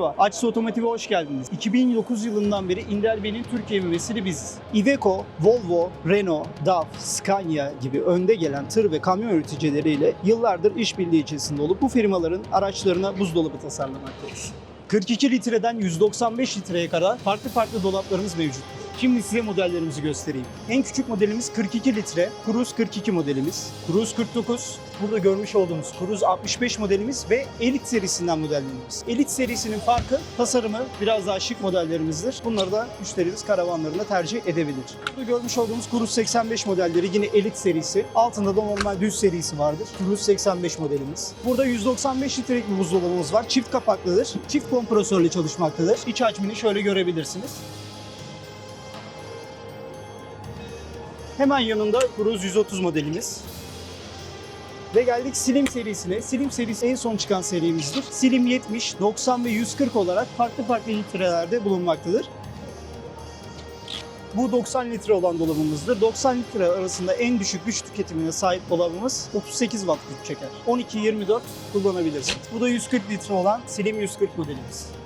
Merhaba, Açsı Otomotiv'e hoş geldiniz. 2009 yılından beri Indelbe'nin Türkiye mümessili biziz. Iveco, Volvo, Renault, DAF, Scania gibi önde gelen tır ve kamyon üreticileriyle yıllardır işbirliği içerisinde olup bu firmaların araçlarına buzdolabı tasarlamaktayız. 42 litreden 195 litreye kadar farklı farklı dolaplarımız mevcut. Şimdi size modellerimizi göstereyim. En küçük modelimiz 42 litre, Cruze 42 modelimiz. Cruze 49, burada görmüş olduğunuz Cruze 65 modelimiz ve Elite serisinden modellerimiz. Elite serisinin farkı tasarımı biraz daha şık modellerimizdir. Bunları da müşterimiz karavanlarında tercih edebilir. Burada görmüş olduğumuz Cruze 85 modelleri yine Elite serisi. Altında da normal düz serisi vardır. Cruze 85 modelimiz. Burada 195 litrelik bir buzdolabımız var. Çift kapaklıdır. Çift kompresörle çalışmaktadır. İç hacmini şöyle görebilirsiniz. Hemen yanında Cruze 130 modelimiz. Ve geldik Slim serisine. Slim serisi en son çıkan serimizdir. Slim 70, 90 ve 140 olarak farklı farklı litrelerde bulunmaktadır. Bu 90 litre olan dolabımızdır. 90 litre arasında en düşük güç tüketimine sahip dolabımız 38 watt güç çeker. 12-24 kullanabilirsiniz. Bu da 140 litre olan Slim 140 modelimiz.